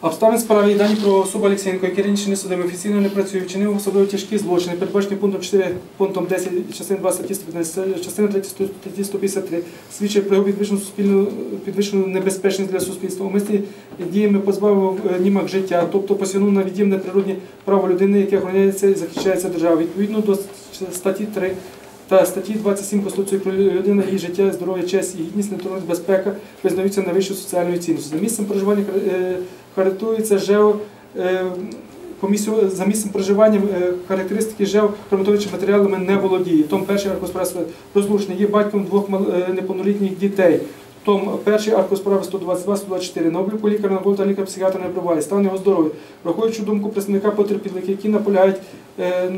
Обставин справи і дані про особу Олексієнко, який раніше не судив офіційно не працює, вчинив особливо тяжкі злочини, передбачені пунктом 4, пунктом 10, частини 2 статті 115, частини 3 статті 153, свідчить про його підвищену суспільну підвищену небезпечність для суспільства. Умисні діями позбавив е, німак життя, тобто посягнув на від'ємне природні право людини, яке охороняється і захищається державою. Відповідно до статті 3 та статті 27 Конституції про людину, її життя, здоров'я, честь і гідність, натуральність, безпека визнаються найвищою соціальною цінністю. За місцем проживання е, характеризується ЖЕО е, за місцем проживання е, характеристики ЖЕО хроматовичими матеріалами не володіє. Том перший аркус справи розлучений, є батьком двох неповнолітніх дітей. Том перший аркус справи 122-124. На обліку лікаря на та лікар-психіатр не прибуває. Стан його здоров'я. Враховуючи думку представника потерпілих, які наполягають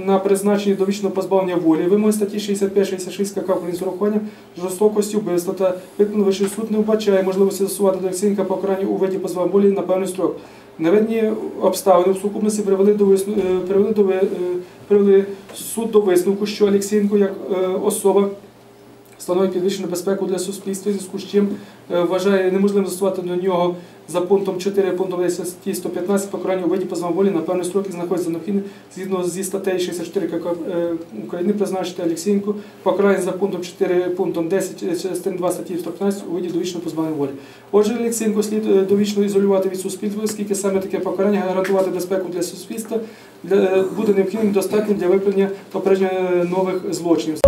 на призначенні довічного позбавлення волі, вимоги статті 65-66 КК України з урахуванням жорстокості вбивства та виконано вищий суд не вбачає можливості засувати до Олексієнка покарання у виді позбавлення волі на певний строк. Наведені обставини в сукупності привели до висну- е, привели до е, привели суд до висновку, що Олексієнко як е, особа становить підвищену безпеку для суспільства, зв'язку з чим е, вважає неможливим застосувати до нього за пунктом 4 пунктом 10 статті 115 покарання у виді позбавлення на певний строк і знаходиться необхідним згідно зі статтею 64 КК е, України призначити Олексієнку покарання за пунктом 4 пунктом 10 частини 2 статті 115 у виді довічного позбавлення волі. Отже, Олексієнко слід е, довічно ізолювати від суспільства, оскільки саме таке покарання гарантувати безпеку для суспільства буде необхідним достатнім для виправлення попередження нових злочинів.